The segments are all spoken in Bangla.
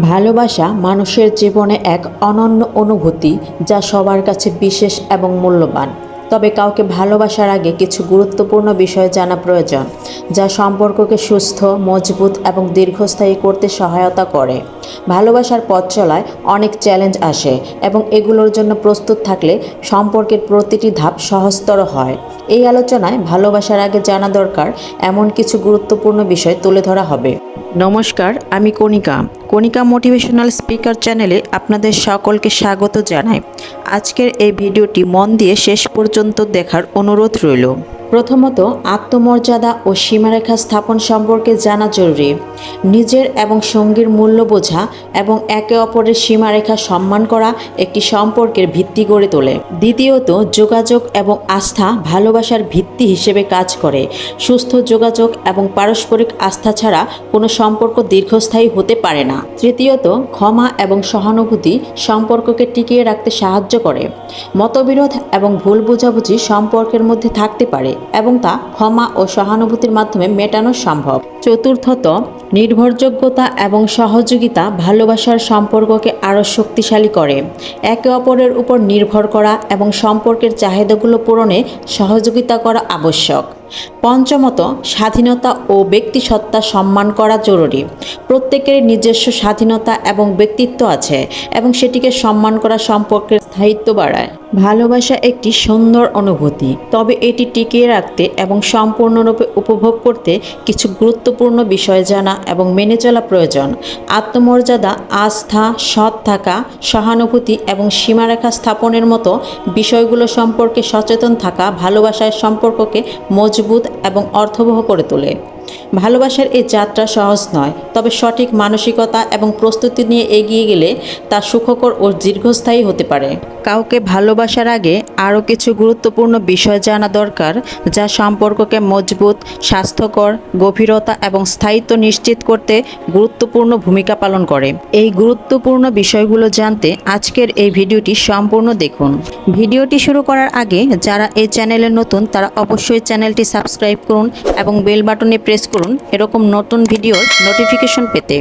ভালোবাসা মানুষের জীবনে এক অনন্য অনুভূতি যা সবার কাছে বিশেষ এবং মূল্যবান। তবে কাউকে ভালোবাসার আগে কিছু গুরুত্বপূর্ণ বিষয় জানা প্রয়োজন, যা সম্পর্ককে সুস্থ, মজবুত এবং দীর্ঘস্থায়ী করতে সহায়তা করে। ভালোবাসার পথ চলায় অনেক চ্যালেঞ্জ আসে এবং এগুলোর জন্য প্রস্তুত থাকলে সম্পর্কের প্রতিটি ধাপ সহজতর হয়। এই আলোচনায় ভালোবাসার আগে জানা দরকার এমন কিছু গুরুত্বপূর্ণ বিষয় তুলে ধরা হবে। নমস্কার, আমি কণিকা। কণিকা মোটিভেশনাল স্পিকার চ্যানেলে আপনাদের সকলকে স্বাগত জানাই। আজকের এই ভিডিওটি মন দিয়ে শেষ পর্যন্ত দেখার অনুরোধ রইল। প্রথমত আত্মমর্যাদা ও সীমারেখা স্থাপন সম্পর্কে জানা জরুরি। নিজের এবং সঙ্গীর মূল্য বোঝা এবং একে অপরের সীমারেখা সম্মান করা একটি সম্পর্কের ভিত্তি গড়ে তোলে। দ্বিতীয়ত, যোগাযোগ এবং আস্থা ভালোবাসার ভিত্তি হিসেবে কাজ করে। সুস্থ যোগাযোগ এবং পারস্পরিক আস্থা ছাড়া কোনো সম্পর্ক দীর্ঘস্থায়ী হতে পারে না। তৃতীয়ত, ক্ষমা এবং সহানুভূতি সম্পর্ককে টিকিয়ে রাখতে সাহায্য করে। মতবিরোধ এবং ভুল বোঝাবুঝি সম্পর্কের মধ্যে থাকতে পারে। এবং তা ক্ষমা ও সহানুভূতির মাধ্যমে মেটানো সম্ভব। চতুর্থত, নির্ভরযোগ্যতা এবং সহযোগিতা ভালোবাসার সম্পর্ককে আরও শক্তিশালী করে। একে অপরের উপর নির্ভর করা এবং সম্পর্কের চাহিদাগুলো পূরণে সহযোগিতা করা আবশ্যক। পঞ্চমত, স্বাধীনতা ও ব্যক্তিসত্তা সম্মান করা জরুরি। প্রত্যেকের নিজস্ব স্বাধীনতা এবং ব্যক্তিত্ব আছে এবং সেটিকে সম্মান করা সম্পর্কের স্থায়িত্ব বাড়ায়। ভালোবাসা একটি সুন্দর অনুভূতি। তবে এটি টিকিয়ে রাখতে এবং সম্পূর্ণরূপে উপভোগ করতে কিছু গুরুত্বপূর্ণ বিষয় জানা এবং মেনে চলা প্রয়োজন। আত্মমর্যাদা, আস্থা, সৎ থাকা, সহানুভূতি এবং সীমারেখা স্থাপনের মতো বিষয়গুলো সম্পর্কে সচেতন থাকা ভালোবাসার সম্পর্ককে মজবুত এবং অর্থবহ করে তোলে। ভালোবাসার এই যাত্রা সহজ নয়, তবে সঠিক মানসিকতা এবং প্রস্তুতি নিয়ে এগিয়ে গেলে তা সুখকর ও দীর্ঘস্থায়ী হতে পারে। কাউকে ভালোবাসার আগে আরও কিছু গুরুত্বপূর্ণ বিষয় জানা দরকার, যা সম্পর্ককে মজবুত, স্বাস্থ্যকর, গভীরতা এবং স্থায়িত্ব নিশ্চিত করতে গুরুত্বপূর্ণ ভূমিকা পালন করে। এই গুরুত্বপূর্ণ বিষয়গুলো জানতে আজকের এই ভিডিওটি সম্পূর্ণ দেখুন। ভিডিওটি শুরু করার আগে, যারা এই চ্যানেলে নতুন, তারা অবশ্যই চ্যানেলটি সাবস্ক্রাইব করুন এবং বেল বাটনে প্রেস করুন এরকম নতুন ভিডিওর নোটিফিকেশন পেতে।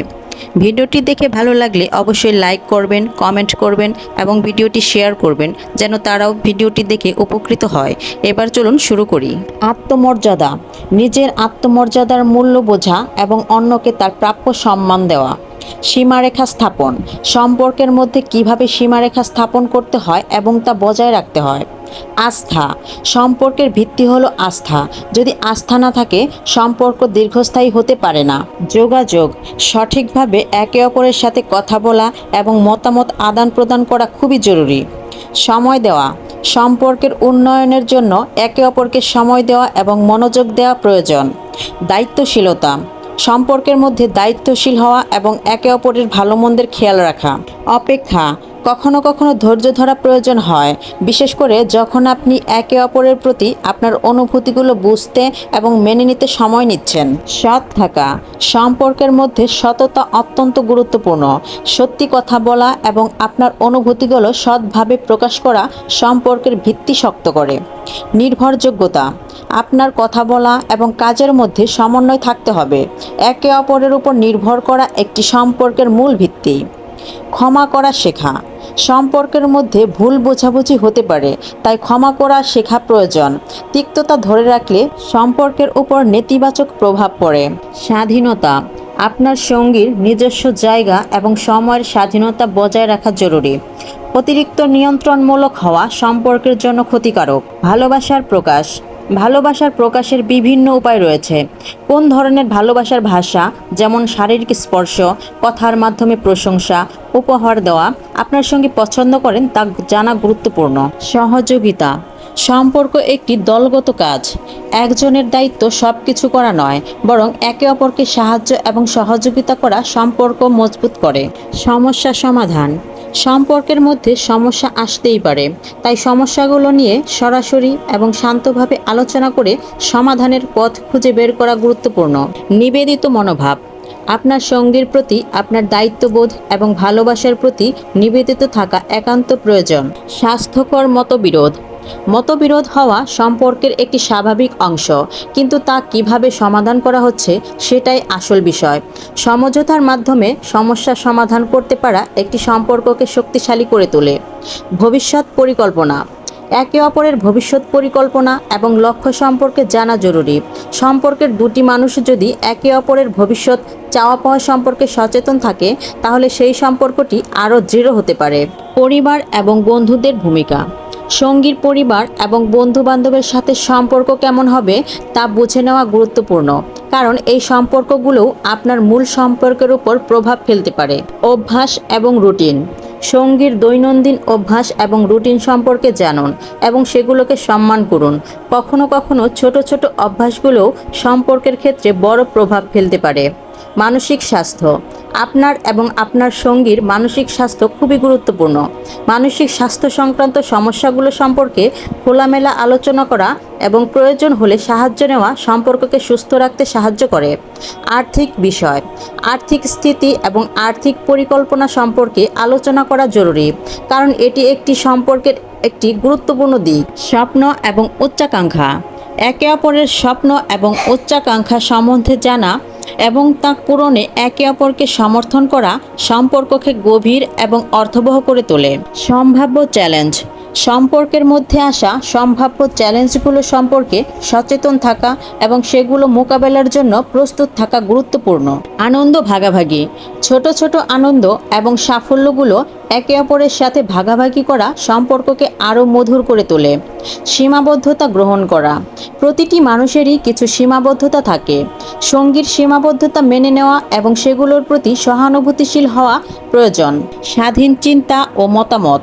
ভিডিওটি দেখে ভালো লাগলে অবশ্যই লাইক করবেন কমেন্ট করবেন এবং ভিডিওটি শেয়ার করবেন যেন তারাও ভিডিওটি দেখে উপকৃত হয়। এবার চলুন শুরু করি। আত্মমর্যাদা, নিজের আত্মমর্যাদার মূল্য বোঝা এবং অন্যকে তার প্রাপ্য সম্মান দেওয়া। সীমারেখা স্থাপন, সম্পর্কের মধ্যে কীভাবে সীমারেখা স্থাপন করতে হয় এবং তা বজায় রাখতে হয়। আস্থা। সম্পর্কের ভিত্তি হলো আস্থা। যদি আস্থা না থাকে, সম্পর্ক দীর্ঘস্থায়ী হতে পারে না। যোগাযোগ, সঠিকভাবে একে অপরের সাথে কথা বলা এবং মতামত আদান প্রদান করা খুবই জরুরি। সময় দেওয়া, সম্পর্কের উন্নয়নের জন্য একে অপরকে সময় দেওয়া এবং মনোযোগ দেওয়া প্রয়োজন। দায়িত্বশীলতা, সম্পর্কের মধ্যে দায়িত্বশীল হওয়া এবং একে অপরের ভালো মন্দের খেয়াল রাখা। অপেক্ষা কখনো কখনো ধৈর্য ধরা প্রয়োজন হয়। বিশেষ করে যখন আপনি একে অপরের প্রতি আপনার অনুভূতিগুলো বুঝতে এবং মেনে নিতে সময় নিচ্ছেন। সৎ থাকা, সম্পর্কের মধ্যে সততা অত্যন্ত গুরুত্বপূর্ণ। সত্যি কথা বলা এবং আপনার অনুভূতিগুলো সৎভাবে প্রকাশ করা সম্পর্কের ভিত্তি শক্ত করে। নির্ভরযোগ্যতা, আপনার কথা বলা এবং কাজের মধ্যে সমন্বয় থাকতে হবে। একে অপরের উপর নির্ভর করা একটি সম্পর্কের মূল ভিত্তি। ক্ষমা করা শেখা। সম্পর্কের মধ্যে ভুল বোঝাবুঝি হতে পারে, তাই ক্ষমা করা শেখা প্রয়োজন। তিক্ততা ধরে রাখলে সম্পর্কের উপর নেতিবাচক প্রভাব পড়ে। স্বাধীনতা, আপনার সঙ্গীর নিজস্ব জায়গা এবং সময়ের স্বাধীনতা বজায় রাখা জরুরি। অতিরিক্ত নিয়ন্ত্রণমূলক হওয়া সম্পর্কের জন্য ক্ষতিকারক। ভালোবাসার প্রকাশ ভালোবাসার প্রকাশের বিভিন্ন উপায় রয়েছে। কোন ধরনের ভালোবাসার ভাষা, যেমন শারীরিক স্পর্শ, কথার মাধ্যমে প্রশংসা, উপহার দেওয়া, আপনার সঙ্গে পছন্দ করেন তা জানা গুরুত্বপূর্ণ। সহযোগিতা। সম্পর্ক একটি দলগত কাজ। একজনের দায়িত্ব সব কিছু করা নয়, বরং একে অপরকে সাহায্য এবং সহযোগিতা করা সম্পর্ক মজবুত করে। সমস্যা সমাধান। সম্পর্কের মধ্যে সমস্যা আসতেই পারে। তাই সমস্যাগুলো নিয়ে সরাসরি এবং শান্তভাবে আলোচনা করে সমাধানের পথ খুঁজে বের করা গুরুত্বপূর্ণ। নিবেদিত মনোভাব। আপনার সঙ্গীর প্রতি, আপনার দায়িত্ববোধ এবং ভালোবাসার প্রতি নিবেদিত থাকা একান্ত প্রয়োজন। স্বাস্থ্যকর মতবিরোধ। মতবিরোধ হওয়া সম্পর্কের একটি স্বাভাবিক অংশ। কিন্তু তা কীভাবে সমাধান করা হচ্ছে সেটাই আসল বিষয়। সমঝোতার মাধ্যমে সমস্যার সমাধান করতে পারা একটি সম্পর্ককে শক্তিশালী করে তোলে। ভবিষ্যৎ পরিকল্পনা। একে অপরের ভবিষ্যৎ পরিকল্পনা এবং লক্ষ্য সম্পর্কে জানা জরুরি। সম্পর্কের দুটি মানুষ যদি একে অপরের ভবিষ্যৎ চাওয়া পাওয়া সম্পর্কে সচেতন থাকে, তাহলে সেই সম্পর্কটি আরও দৃঢ় হতে পারে। পরিবার এবং বন্ধুদের ভূমিকা। সঙ্গীর পরিবার এবং বন্ধু বান্ধবের সাথে সম্পর্ক কেমন হবে তা বুঝে নেওয়া গুরুত্বপূর্ণ, কারণ এই সম্পর্কগুলোও আপনার মূল সম্পর্কের উপর প্রভাব ফেলতে পারে। অভ্যাস এবং রুটিন। সঙ্গীর দৈনন্দিন অভ্যাস এবং রুটিন সম্পর্কে জানুন এবং সেগুলোকে সম্মান করুন। কখনো কখনো ছোট ছোট অভ্যাসগুলোও সম্পর্কের ক্ষেত্রে বড় প্রভাব ফেলতে পারে। মানসিক স্বাস্থ্য। আপনার এবং আপনার সঙ্গীর মানসিক স্বাস্থ্য খুবই গুরুত্বপূর্ণ। মানসিক স্বাস্থ্য সংক্রান্ত সমস্যাগুলো সম্পর্কে খোলামেলা আলোচনা করা এবং প্রয়োজন হলে সাহায্য নেওয়া সম্পর্ককে সুস্থ রাখতে সাহায্য করে। আর্থিক বিষয়, আর্থিক স্থিতি এবং আর্থিক পরিকল্পনা সম্পর্কে আলোচনা করা জরুরি, কারণ এটি একটি সম্পর্কের একটি গুরুত্বপূর্ণ দিক। স্বপ্ন এবং উচ্চাকাঙ্ক্ষা, একে অপরের স্বপ্ন এবং উচ্চাকাঙ্ক্ষা সম্বন্ধে জানা এবং তা পূরণে একে অপরকে সমর্থন করা সম্পর্ককে গভীর এবং অর্থবহ করে তোলে। সম্ভাব্য চ্যালেঞ্জ সম্পর্কের মধ্যে আসা সম্ভাব্য চ্যালেঞ্জগুলো সম্পর্কে সচেতন থাকা এবং সেগুলো মোকাবেলার জন্য প্রস্তুত থাকা গুরুত্বপূর্ণ। আনন্দ ভাগাভাগি। ছোট ছোট আনন্দ এবং সাফল্যগুলো একে অপরের সাথে ভাগাভাগি করা সম্পর্ককে আরও মধুর করে তোলে। সীমাবদ্ধতা গ্রহণ করা। প্রতিটি মানুষেরই কিছু সীমাবদ্ধতা থাকে। সঙ্গীর সীমাবদ্ধতা মেনে নেওয়া এবং সেগুলোর প্রতি সহানুভূতিশীল হওয়া প্রয়োজন। স্বাধীন চিন্তা ও মতামত।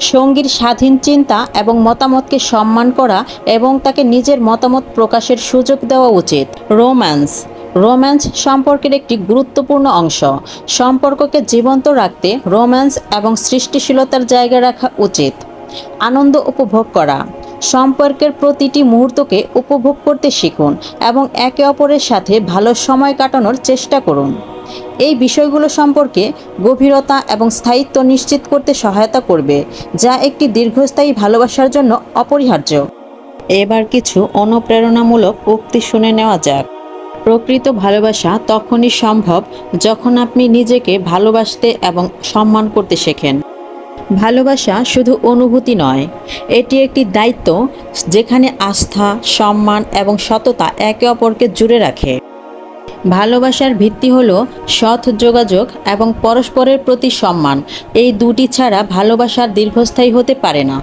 সঙ্গীর স্বাধীন চিন্তা এবং মতামতকে সম্মান করা এবং তাকে নিজের মতামত প্রকাশের সুযোগ দেওয়া উচিত। রোম্যান্স। রোম্যান্স সম্পর্কের একটি গুরুত্বপূর্ণ অংশ। সম্পর্ককে জীবন্ত রাখতে রোম্যান্স এবং সৃষ্টিশীলতার জায়গা রাখা উচিত। আনন্দ উপভোগ করা। সম্পর্কের প্রতিটি মুহূর্তকে উপভোগ করতে শিখুন এবং একে অপরের সাথে ভালো সময় কাটানোর চেষ্টা করুন। এই বিষয়গুলো সম্পর্কে গভীরতা এবং স্থায়িত্ব নিশ্চিত করতে সহায়তা করবে, যা একটি দীর্ঘস্থায়ী ভালোবাসার জন্য অপরিহার্য। এবার কিছু অনুপ্রেরণামূলক উক্তি শুনে নেওয়া যাক। প্রকৃত ভালোবাসা তখনই সম্ভব যখন আপনি নিজেকে ভালোবাসতে এবং সম্মান করতে শেখেন। ভালোবাসা শুধু অনুভূতি নয়, এটি একটি দায়িত্ব যেখানে আস্থা, সম্মান এবং সততা একে অপরকে জুড়ে রাখে। ভালোবাসার ভিত্তি হল সৎ যোগাযোগ এবং পরস্পরের প্রতি সম্মান। এই দুটি ছাড়া ভালোবাসার দীর্ঘস্থায়ী হতে পারে না।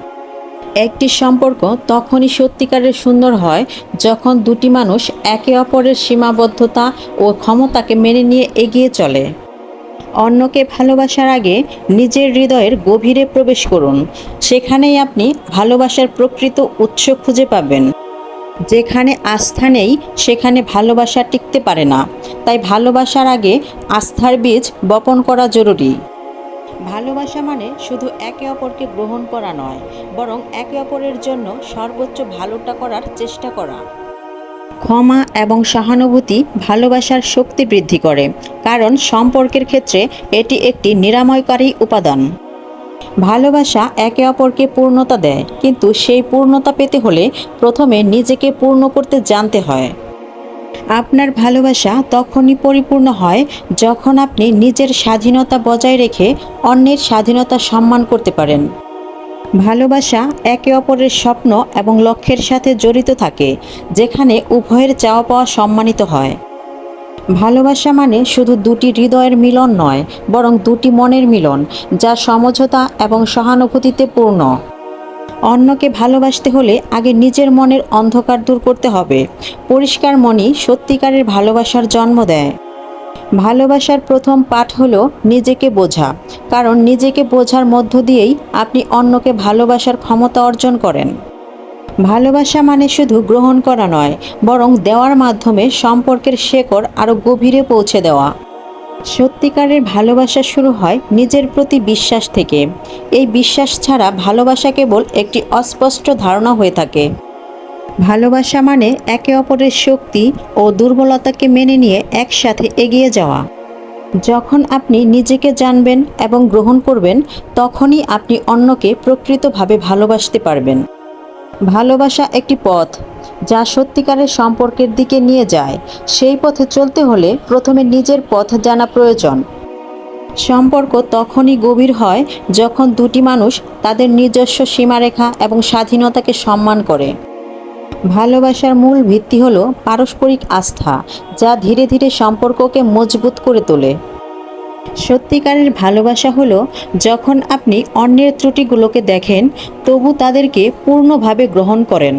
একটি সম্পর্ক তখনই সত্যিকারের সুন্দর হয় যখন দুটি মানুষ একে অপরের সীমাবদ্ধতা ও ক্ষমতাকে মেনে নিয়ে এগিয়ে চলে। অন্যকে ভালোবাসার আগে নিজের হৃদয়ের গভীরে প্রবেশ করুন। সেখানেই আপনি ভালোবাসার প্রকৃত উৎস খুঁজে পাবেন। যেখানে আস্থা নেই, সেখানে ভালোবাসা টিকতে পারে না। তাই ভালোবাসার আগে আস্থার বীজ বপন করা জরুরি। ভালোবাসা মানে শুধু একে অপরকে গ্রহণ করা নয়, বরং একে অপরের জন্য সর্বোচ্চ ভালোটা করার চেষ্টা করা। ক্ষমা এবং সহানুভূতি ভালোবাসার শক্তি বৃদ্ধি করে, কারণ সম্পর্কের ক্ষেত্রে এটি একটি নিরাময়কারী উপাদান। ভালোবাসা একে অপরকে পূর্ণতা দেয়, কিন্তু সেই পূর্ণতা পেতে হলে প্রথমে নিজেকে পূর্ণ করতে জানতে হয়। আপনার ভালোবাসা তখনই পরিপূর্ণ হয় যখন আপনি নিজের স্বাধীনতা বজায় রেখে অন্যের স্বাধীনতা সম্মান করতে পারেন। ভালোবাসা একে অপরের স্বপ্ন এবং লক্ষ্যের সাথে জড়িত থাকে, যেখানে উভয়ের চাওয়া পাওয়া সম্মানিত হয়। ভালোবাসা মানে শুধু দুটি হৃদয়ের মিলন নয়, বরং দুটি মনের মিলন, যা সমঝোতা এবং সহানুভূতিতে পূর্ণ। অন্যকে ভালোবাসতে হলে আগে নিজের মনের অন্ধকার দূর করতে হবে। পরিষ্কার মনই সত্যিকারের ভালোবাসার জন্ম দেয়। ভালোবাসার প্রথম পাঠ হলো নিজেকে বোঝা, কারণ নিজেকে বোঝার মধ্য দিয়েই আপনি অন্যকে ভালোবাসার ক্ষমতা অর্জন করেন। ভালোবাসা মানে শুধু গ্রহণ করা নয়, বরং দেওয়ার মাধ্যমে সম্পর্কের শেকড় আরও গভীরে পৌঁছে দেওয়া। সত্যিকারের ভালোবাসা শুরু হয় নিজের প্রতি বিশ্বাস থেকে। এই বিশ্বাস ছাড়া ভালোবাসা কেবল একটি অস্পষ্ট ধারণা হয়ে থাকে। ভালোবাসা মানে একে অপরের শক্তি ও দুর্বলতাকে মেনে নিয়ে একসাথে এগিয়ে যাওয়া। যখন আপনি নিজেকে জানবেন এবং গ্রহণ করবেন, তখনই আপনি অন্যকে প্রকৃতভাবে ভালোবাসতে পারবেন। ভালোবাসা একটি পথ যা সত্যিকারের সম্পর্কের দিকে নিয়ে যায়। সেই পথে চলতে হলে প্রথমে নিজের পথ জানা প্রয়োজন। সম্পর্ক তখনই গভীর হয় যখন দুটি মানুষ তাদের নিজস্ব সীমারেখা এবং স্বাধীনতাকে সম্মান করে। ভালোবাসার মূল ভিত্তি হল পারস্পরিক আস্থা, যা ধীরে ধীরে সম্পর্ককে মজবুত করে তোলে। সত্যিকারের ভালোবাসা হলো যখন আপনি অন্যের ত্রুটিগুলোকে দেখেন তবু তাদেরকে পূর্ণভাবে গ্রহণ করেন।